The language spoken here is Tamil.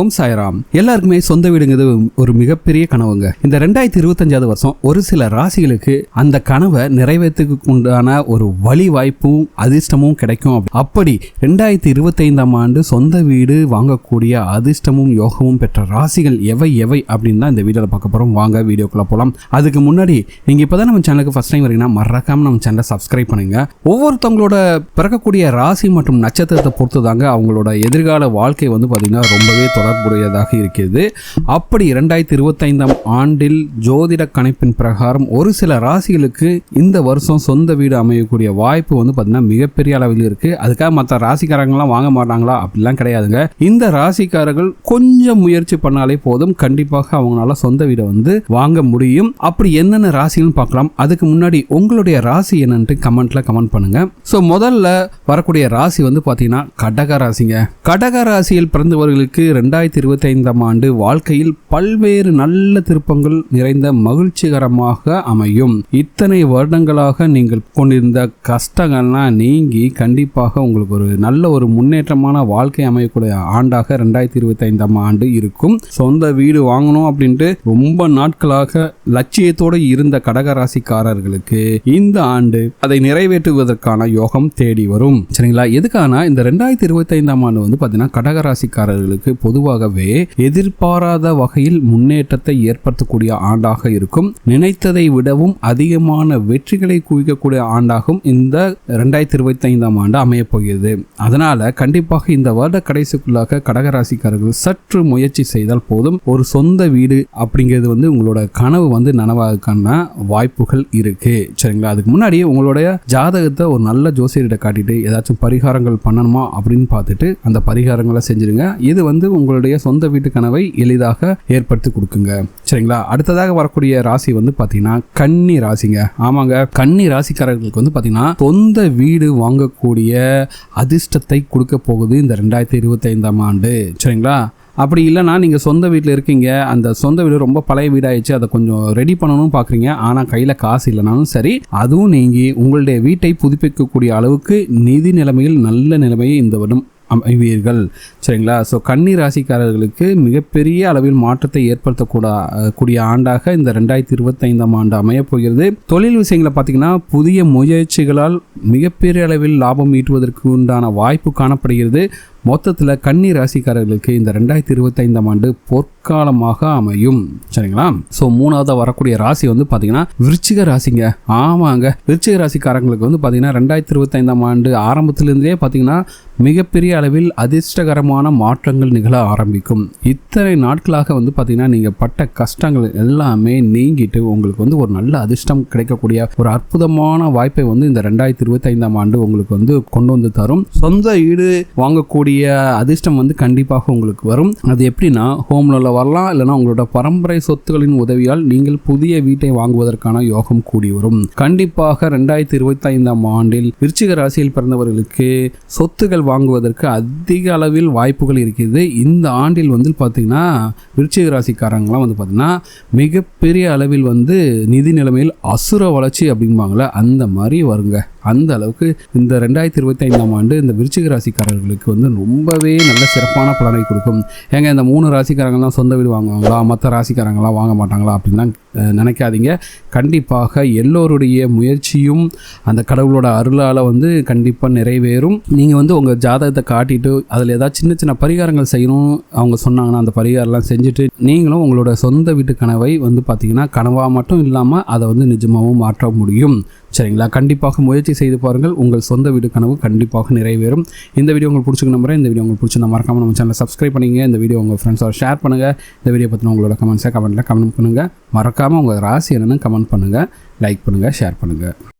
ஓம் சாய்ராம். எல்லாருக்குமே சொந்த வீடுங்கிறது ஒரு மிகப்பெரிய கனவுங்க. இந்த ரெண்டாயிரத்தி இருபத்தஞ்சாவது வருஷம் ஒரு சில ராசிகளுக்கு அந்த கனவை நிறைவேற்றுக்கு உண்டான ஒரு வழி வாய்ப்பும் அதிர்ஷ்டமும் கிடைக்கும். அப்படி- ரெண்டாயிரத்தி இருபத்தைந்தாம் ஆண்டு சொந்த வீடு வாங்கக்கூடிய அதிர்ஷ்டமும் யோகமும் பெற்ற ராசிகள் எவை எவை அப்படின்னு தான் இந்த வீடியோவில் பார்க்க போகிறோம் வாங்க வீடியோக்குள்ளே போகலாம் அதுக்கு முன்னாடி நீங்கள் இப்போ தான் நம்ம சேனலுக்கு ஃபஸ்ட் டைம் வரீங்கன்னா மறக்காமல் நம்ம சேனலை சப்ஸ்கிரைப் பண்ணுங்க. ஒவ்வொருத்தவங்களோட பிறக்கக்கூடிய ராசி மற்றும் நட்சத்திரத்தை பொறுத்து தாங்க அவங்களோட எதிர்கால வாழ்க்கை வந்து பார்த்திங்கன்னா ரொம்பவே தொடர்புடையதாக இருக்கிறது. அப்படி இரண்டாயிரத்தி இருபத்தைந்தாம் ஆண்டில் ஜோதிட கணிப்பின் பிரகாரம் ஒரு சில ராசிகளுக்கு இந்த வருஷம் சொந்த வீடு அமையக்கூடிய வாய்ப்பு வந்து பார்த்தீங்கன்னா மிகப்பெரிய அளவில் இருக்குது அதுக்காக மற்ற ராசிக்காரங்களாம் வாங்க மாட்டாங்களா? அப்படிலாம் கிடையாதுங்க. இந்த ராசிக்காரர்கள் கொஞ்சம் முயற்சி பண்ணாலே போதும். கண்டிப்பாக அவங்களால சொந்த வீடை வந்து வாங்க முடியும். அப்படி என்னென்ன ராசிகள்னு பார்க்கலாம். அதுக்கு முன்னாடி உங்களுடைய ராசி என்னன்ட்டு கமெண்ட்ல கமெண்ட் பண்ணுங்க. ஸோ முதல்ல வரக்கூடிய ராசி வந்து பார்த்தீங்கன்னா கடக ராசிங்க. கடக ராசியில் பிறந்தவர்களுக்கு ரெண்டாயிரத்தி இருபத்தி ஐந்தாம் ஆண்டு வாழ்க்கையில் பல்வேறு நல்ல திருப்பங்கள் நிறைந்த மகிழ்ச்சிகரமாக அமையும். இத்தனை வருடங்களாக நீங்கள் கொண்டிருந்த கஷ்டங்கள்லாம் நீங்கி கண்டிப்பாக உங்களுக்கு ஒரு நல்ல ஒரு முன்னேற்றமான வாழ்க்கை அமையக்கூடிய ஆண்டாக ரெண்டாயிரத்தி இருபத்தி ஐந்தாம் ஆண்டு இருக்கும். சொந்த வீடு வாங்கணும் அப்படின்ட்டு ரொம்ப நாட்களாக லட்சியத்தோடு இருந்த கடகராசிக்காரர்களுக்கு இந்த ஆண்டு அதை நிறைவேற்றுவதற்கான யோகம் தேடி வரும். சரிங்களா? எதுக்கான இந்த ரெண்டாயிரத்தி இருபத்தி ஐந்தாம் ஆண்டு வந்து பார்த்தீங்கன்னா கடகராசிக்காரர்களுக்கு பொதுவாகவே எதிர்பாராத வகையில் முன்னேற்றத்தை ஏற்படுத்தக்கூடிய ஆண்டாக இருக்கும். நினைத்ததை விடவும் அதிகமான வெற்றிகளை குவிக்கக்கூடிய ஆண்டாகும் இந்த ரெண்டாயிரத்தி இருபத்தி ஐந்தாம் ஆண்டு அமையப் போகிறது அதனால கண்டிப்பாக இந்த வருட கடைசிக்குள்ளாக கடகராசிக்காரர்கள் சற்று முயற்சி செய்தால் போதும். ஒரு சொந்த வீடு அப்படிங்கிறது வந்து உங்களோட கனவு வந்து நனவாகக்கான வாய்ப்புகள் இருக்கு. சரிங்களா? அதுக்கு முன்னாடி உங்களுடைய ஜாதகத்தை ஒரு நல்ல ஜோசியர்கிட்ட காட்டிட்டு ஏதாச்சும் பரிகாரங்கள் பண்ணணுமா அப்படின்னு பார்த்துட்டு அந்த பரிகாரங்களை செஞ்சிருங்க. இது வந்து உங்களுடைய சொந்த வீட்டு கனவை எளிதாக ஏற்படுத்தி கொடுக்குங்க. சரிங்களா? அடுத்ததாக வரக்கூடிய ராசி வந்து பார்த்தீங்கன்னா கன்னி ராசிங்க. ஆமாங்க. கன்னி ராசிக்காரர்களுக்கு வந்து பார்த்தீங்கன்னா சொந்த வீடு வாங்கக்கூடிய அதிர்ஷ்டத்தை கொடுக்க போகுது இந்த ரெண்டாயிரத்தி இருபத்தைந்தாம் ஆண்டு. சரிங்களா? அப்படி இல்லைன்னா நீங்கள் சொந்த வீட்டில் இருக்கீங்க. அந்த சொந்த வீடு ரொம்ப பழைய வீடாயிடுச்சு. அதை கொஞ்சம் ரெடி பண்ணணும்னு பார்க்குறீங்க ஆனால் கையில் காசு இல்லைனாலும் சரி அதுவும் நீங்கி உங்களுடைய வீட்டை புதுப்பிக்கக்கூடிய அளவுக்கு நிதி நிலைமையில் நல்ல நிலைமையை இந்த வருடம் அமைவீர்கள். சரிங்களா? ஸோ கன்னி ராசிக்காரர்களுக்கு மிகப்பெரிய அளவில் மாற்றத்தை ஏற்படுத்தக்கூடா கூடிய ஆண்டாக இந்த ரெண்டாயிரத்தி இருபத்தைந்தாம் ஆண்டு அமையப்போகிறது தொழில் விஷயங்களை பார்த்தீங்கன்னா புதிய முயற்சிகளால் மிகப்பெரிய அளவில் லாபம் ஈட்டுவதற்கு உண்டான வாய்ப்பு காணப்படுகிறது. மொத்தத்தில் கன்னி ராசிக்காரர்களுக்கு இந்த ரெண்டாயிரத்தி இருபத்தைந்தாம் ஆண்டு பொற்காலமாக அமையும். சரிங்களா? ஸோ மூணாவது வரக்கூடிய ராசி வந்து பார்த்தீங்கன்னா விருச்சிக ராசிங்க. ஆமாங்க. விருச்சிக ராசிக்காரங்களுக்கு வந்து பார்த்தீங்கன்னா ரெண்டாயிரத்தி இருபத்தைந்தாம் ஆண்டு ஆரம்பத்திலிருந்தே பார்த்தீங்கன்னா மிகப்பெரிய அளவில் அதிர்ஷ்டகரமான மாற்றங்கள் நிகழ ஆரம்பிக்கும். இத்தனை நாட்களாக வந்து பார்த்தீங்கன்னா நீங்கள் பட்ட கஷ்டங்கள் எல்லாமே நீங்கிட்டு உங்களுக்கு வந்து ஒரு நல்ல அதிர்ஷ்டம் கிடைக்கக்கூடிய ஒரு அற்புதமான வாய்ப்பை வந்து இந்த ரெண்டாயிரத்தி இருபத்தைந்தாம் ஆண்டு உங்களுக்கு வந்து கொண்டு வந்து தரும். சொந்த ஈடு வாங்கக்கூடிய அதிர்ஷ்டம் வந்து கண்டிப்பாக உங்களுக்கு வரும். அது எப்படின்னா ஹோம் லோனில் வரலாம் இல்லைன்னா உங்களோட பரம்பரை சொத்துகளின் உதவியால் நீங்கள் புதிய வீட்டை வாங்குவதற்கான யோகம் கூடி வரும். கண்டிப்பாக ரெண்டாயிரத்தி இருபத்தி ஐந்தாம் ஆண்டில் விருச்சிக ராசியில் பிறந்தவர்களுக்கு சொத்துகள் வாங்குவதற்கு அதிக அளவில் வாய்ப்புகள் இருக்கிறது. இந்த ஆண்டில் வந்து பார்த்தீங்கன்னா விருச்சிக ராசிக்காரங்களாம் வந்து பார்த்தீங்கன்னா மிகப்பெரிய அளவில் வந்து நிதி நிலைமையில் அசுர வளர்ச்சி அப்படிம்பாங்களே அந்த மாதிரி வருங்க. அந்த அளவுக்கு இந்த ரெண்டாயிரத்தி இருபத்தி ஐந்தாம் ஆண்டு இந்த விருச்சிக ராசிக்காரர்களுக்கு வந்து ரொம்பவே நல்ல சிறப்பான பலனை கொடுக்கும். ஏங்க இந்த மூணு ராசிக்காரங்களாம் சொந்த வீடு வாங்குவாங்களா? மற்ற ராசிக்காரங்களாம் வாங்க மாட்டாங்களா? அப்படின்லாம் நினைக்காதீங்க. கண்டிப்பாக எல்லோருடைய முயற்சியும் அந்த கடவுளோட அருளால் வந்து கண்டிப்பாக நிறைவேறும். நீங்கள் வந்து உங்கள் ஜாதகத்தை காட்டிட்டு அதில் ஏதாவது சின்ன சின்ன பரிகாரங்கள் செய்யணும் அவங்க சொன்னாங்கன்னா அந்த பரிகாரம்லாம் செஞ்சுட்டு நீங்களும் உங்களோட சொந்த வீட்டு கனவை வந்து பார்த்தீங்கன்னா கனவாக மட்டும் இல்லாமல் அதை வந்து நிஜமாகவும் மாற்ற முடியும். சரிங்களா? கண்டிப்பாக முயற்சி செய்து பாருங்கள். உங்கள் சொந்த வீடு கனவு கண்டிப்பாக நிறைவேறும். இந்த வீடியோ உங்களுக்கு பிடிச்சிக்க நம்புறேன். இந்த வீடியோ உங்களுக்கு பிடிச்சிருந்தா மறக்காமல் நம்ம சேனலை சப்ஸ்கிரைப் பண்ணிங்க இந்த வீடியோ உங்கள் ஃப்ரெண்ட்ஸோட ஷேர் பண்ணுங்கள் இந்த வீடியோ பற்றின உங்களோட கமெண்ட்ஸை கமெண்ட்டில் கமெண்ட் பண்ணுங்கள் மறக்காமல் உங்கள் ராசி என்னென்னு கமெண்ட் பண்ணுங்கள் லைக் பண்ணுங்கள் ஷேர் பண்ணுங்கள்